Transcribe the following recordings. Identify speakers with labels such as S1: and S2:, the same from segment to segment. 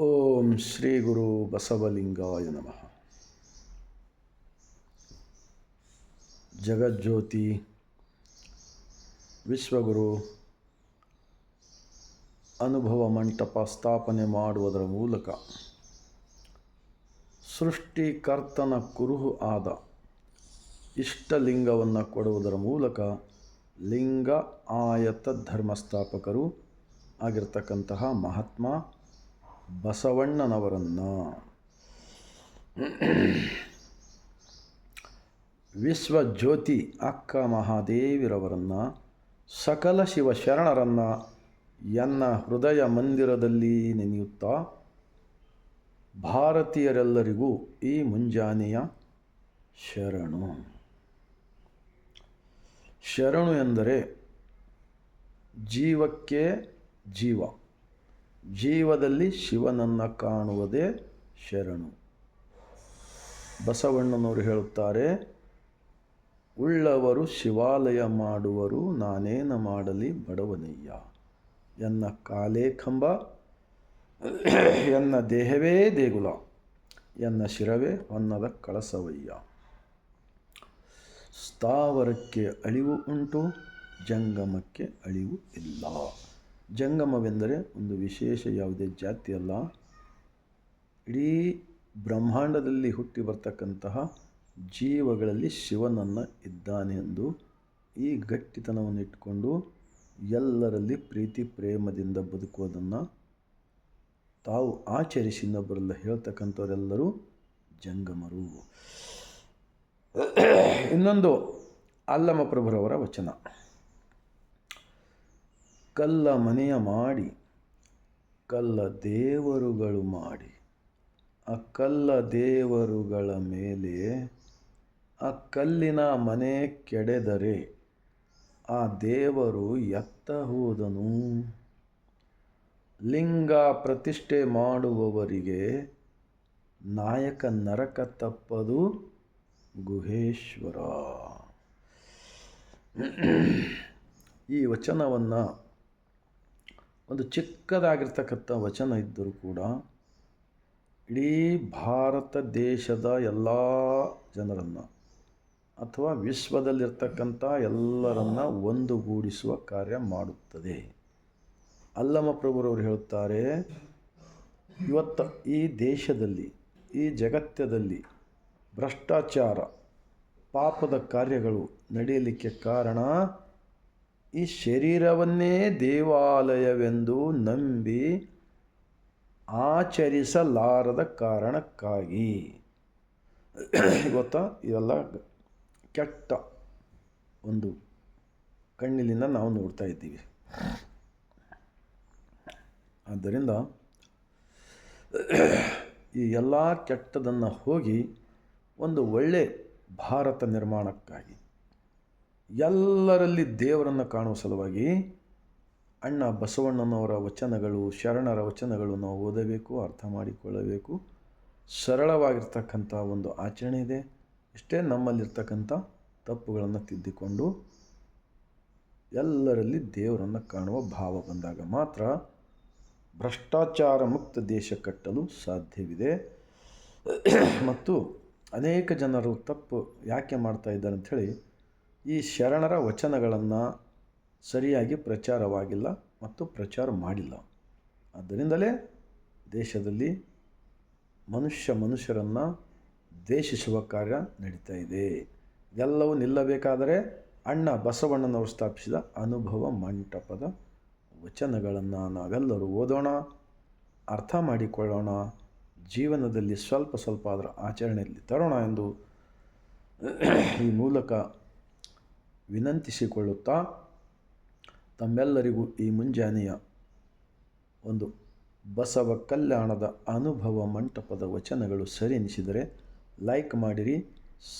S1: ಓಂ ಶ್ರೀ ಗುರು ಬಸವಲಿಂಗಾಯ ನಮಃ. ಜಗಜ್ಯೋತಿ, ವಿಶ್ವಗುರು, ಅನುಭವ ಮಂಟಪ ಸ್ಥಾಪನೆ ಮಾಡುವುದರ ಮೂಲಕ ಸೃಷ್ಟಿಕರ್ತನ ಕುರುಹು ಆದ ಇಷ್ಟಲಿಂಗವನ್ನು ಕೊಡುವುದರ ಮೂಲಕ ಲಿಂಗ ಆಯತ ಧರ್ಮಸ್ಥಾಪಕರು ಆಗಿರ್ತಕ್ಕಂತಹ ಮಹಾತ್ಮ ಬಸವಣ್ಣನವರನ್ನು ವಿಶ್ವಜ್ಯೋತಿ ಅಕ್ಕ ಮಹಾದೇವಿರವರನ್ನು ಸಕಲ ಶಿವ ಶರಣರನ್ನು ಎನ್ನ ಹೃದಯ ಮಂದಿರದಲ್ಲಿ ನೆನೆಯುತ್ತಾ ಭಾರತೀಯರೆಲ್ಲರಿಗೂ ಈ ಮುಂಜಾನೆಯ ಶರಣು. ಶರಣು ಎಂದರೆ ಜೀವಕ್ಕೆ ಜೀವ. ಜೀವದಲ್ಲಿ ಶಿವನನ್ನು ಕಾಣುವುದೇ ಶರಣು. ಬಸವಣ್ಣನವರು ಹೇಳುತ್ತಾರೆ, ಉಳ್ಳವರು ಶಿವಾಲಯ ಮಾಡುವರು, ನಾನೇನ ಮಾಡಲಿ ಬಡವನಯ್ಯ. ಎನ್ನ ಕಾಲೇ ಕಂಬ, ಎನ್ನ ದೇಹವೇ ದೇಗುಲ, ಎನ್ನ ಶಿರವೇ ಹೊನ್ನದ ಕಳಸವಯ್ಯ. ಸ್ಥಾವರಕ್ಕೆ ಅಳಿವು ಉಂಟು, ಜಂಗಮಕ್ಕೆ ಅಳಿವು ಇಲ್ಲ. ಜಂಗಮವೆಂದರೆ ಒಂದು ವಿಶೇಷ ಯಾವುದೇ ಜಾತಿ ಅಲ್ಲ. ಇಡೀ ಬ್ರಹ್ಮಾಂಡದಲ್ಲಿ ಹುಟ್ಟಿ ಬರ್ತಕ್ಕಂತಹ ಜೀವಗಳಲ್ಲಿ ಶಿವನನ್ನು ಇದ್ದಾನೆ ಎಂದು ಈ ಗಟ್ಟಿತನವನ್ನು ಇಟ್ಟುಕೊಂಡು ಎಲ್ಲರಲ್ಲಿ ಪ್ರೀತಿ ಪ್ರೇಮದಿಂದ ಬದುಕುವುದನ್ನು ತಾವು ಆಚರಿಸಿ ಇನ್ನೊಬ್ಬರೆಲ್ಲ ಹೇಳ್ತಕ್ಕಂಥವರೆಲ್ಲರೂ ಜಂಗಮರು. ಇನ್ನೊಂದು ಅಲ್ಲಮ ಪ್ರಭುರವರ ವಚನ. ಕಲ್ಲ ಮನೆಯ ಮಾಡಿ, ಕಲ್ಲ ದೇವರುಗಳು ಮಾಡಿ. ಆ ಕಲ್ಲ ದೇವರುಗಳ ಮೇಲೆ ಆ ಕಲ್ಲಿನ ಮನೆ ಕೆಡೆದರೆ ಆ ದೇವರು ಎತ್ತ ಹೋದನು. ಲಿಂಗ ಪ್ರತಿಷ್ಠೆ ಮಾಡುವವರಿಗೆ ನಾಯಕ ನರಕ ತಪ್ಪದು ಗುಹೇಶ್ವರ. ಈ ವಚನವನ್ನು ಒಂದು ಚಿಕ್ಕದಾಗಿರ್ತಕ್ಕಂಥ ವಚನ ಇದ್ದರೂ ಕೂಡ ಇಡೀ ಭಾರತ ದೇಶದ ಎಲ್ಲ ಜನರನ್ನು ಅಥವಾ ವಿಶ್ವದಲ್ಲಿರ್ತಕ್ಕಂಥ ಎಲ್ಲರನ್ನ ಒಂದುಗೂಡಿಸುವ ಕಾರ್ಯ ಮಾಡುತ್ತದೆ. ಅಲ್ಲಮ ಪ್ರಭುರವರು ಹೇಳುತ್ತಾರೆ, ಇವತ್ತು ಈ ದೇಶದಲ್ಲಿ, ಈ ಜಗತ್ತದಲ್ಲಿ ಭ್ರಷ್ಟಾಚಾರ, ಪಾಪದ ಕಾರ್ಯಗಳು ನಡೆಯಲಿಕ್ಕೆ ಕಾರಣ ಈ ಶರೀರವನ್ನೇ ದೇವಾಲಯವೆಂದು ನಂಬಿ ಆಚರಿಸಲಾರದ ಕಾರಣಕ್ಕಾಗಿ. ಗೊತ್ತಾ? ಇವೆಲ್ಲ ಕೆಟ್ಟ ಒಂದು ಕಣ್ಣಿಲಿಂದ ನಾವು ನೋಡ್ತಾ ಇದ್ದೀವಿ. ಆದ್ದರಿಂದ ಈ ಎಲ್ಲ ಕೆಟ್ಟದನ್ನು ಹೋಗಿ ಒಂದು ಒಳ್ಳೆ ಭಾರತ ನಿರ್ಮಾಣಕ್ಕಾಗಿ. ಎಲ್ಲರಲ್ಲಿ ದೇವರನ್ನು ಕಾಣುವ ಸಲುವಾಗಿ ಅಣ್ಣ ಬಸವಣ್ಣನವರ ವಚನಗಳು, ಶರಣರ ವಚನಗಳು ನಾವು ಓದಬೇಕು, ಅರ್ಥ ಮಾಡಿಕೊಳ್ಳಬೇಕು. ಸರಳವಾಗಿರ್ತಕ್ಕಂಥ ಒಂದು ಆಚರಣೆ ಇದೆ. ಇಷ್ಟೇ ನಮ್ಮಲ್ಲಿರ್ತಕ್ಕಂಥ ತಪ್ಪುಗಳನ್ನು ತಿದ್ದಿಕೊಂಡು ಎಲ್ಲರಲ್ಲಿ ದೇವರನ್ನು ಕಾಣುವ ಭಾವ ಬಂದಾಗ ಮಾತ್ರ ಭ್ರಷ್ಟಾಚಾರ ಮುಕ್ತ ದೇಶ ಕಟ್ಟಲು ಸಾಧ್ಯವಿದೆ. ಮತ್ತು ಅನೇಕ ಜನರು ತಪ್ಪು ಯಾಕೆ ಮಾಡ್ತಾ ಇದ್ದಾರೆ ಅಂಥೇಳಿ ಈ ಶರಣರ ವಚನಗಳನ್ನು ಸರಿಯಾಗಿ ಪ್ರಚಾರವಾಗಿಲ್ಲ ಮತ್ತು ಪ್ರಚಾರ ಮಾಡಿಲ್ಲ. ಆದ್ದರಿಂದಲೇ ದೇಶದಲ್ಲಿ ಮನುಷ್ಯ ಮನುಷ್ಯರನ್ನು ದ್ವೇಷಿಸುವ ಕಾರ್ಯ ನಡೀತಾ ಇದೆ. ಎಲ್ಲವೂ ನಿಲ್ಲಬೇಕಾದರೆ ಅಣ್ಣ ಬಸವಣ್ಣನವರು ಸ್ಥಾಪಿಸಿದ ಅನುಭವ ಮಂಟಪದ ವಚನಗಳನ್ನು ನಾವೆಲ್ಲರೂ ಓದೋಣ, ಅರ್ಥ ಮಾಡಿಕೊಳ್ಳೋಣ, ಜೀವನದಲ್ಲಿ ಸ್ವಲ್ಪ ಸ್ವಲ್ಪ ಅದರ ಆಚರಣೆಯಲ್ಲಿ ತರೋಣ ಎಂದು ಈ ಮೂಲಕ ವಿನಂತಿಸಿಕೊಳ್ಳುತ್ತಾ ತಮ್ಮೆಲ್ಲರಿಗೂ ಈ ಮುಂಜಾನೆಯ ಒಂದು ಬಸವ ಕಲ್ಯಾಣದ ಅನುಭವ ಮಂಟಪದ ವಚನಗಳು ಸರಿ ಎನಿಸಿದರೆ ಲೈಕ್ ಮಾಡಿರಿ,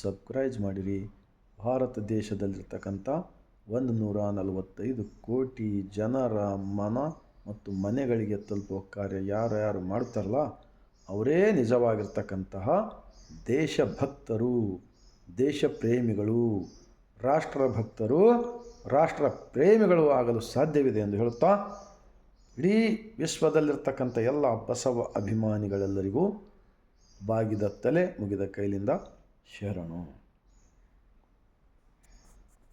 S1: ಸಬ್ಸ್ಕ್ರೈಬ್ ಮಾಡಿರಿ. ಭಾರತ ದೇಶದಲ್ಲಿರ್ತಕ್ಕಂಥ ಒಂದು ನೂರ ನಲವತ್ತೈದು ಕೋಟಿ ಜನರ ಮನ ಮತ್ತು ಮನೆಗಳಿಗೆ ತಲುಪುವ ಕಾರ್ಯ ಯಾರು ಯಾರು ಮಾಡ್ತಾರಲ್ಲ, ಅವರೇ ನಿಜವಾಗಿರ್ತಕ್ಕಂತಹ ದೇಶಭಕ್ತರು ದೇಶ ಪ್ರೇಮಿಗಳು ರಾಷ್ಟ್ರ ಭಕ್ತರು, ರಾಷ್ಟ್ರ ಪ್ರೇಮಿಗಳು ಆಗಲು ಸಾಧ್ಯವಿದೆ ಎಂದು ಹೇಳುತ್ತಾ, ಇಡೀ ವಿಶ್ವದಲ್ಲಿರ್ತಕ್ಕಂಥ ಎಲ್ಲ ಬಸವ ಅಭಿಮಾನಿಗಳೆಲ್ಲರಿಗೂ ಬಾಗಿದ ತಲೆ ಮುಗಿದ ಕೈಲಿಂದ ಶರಣು.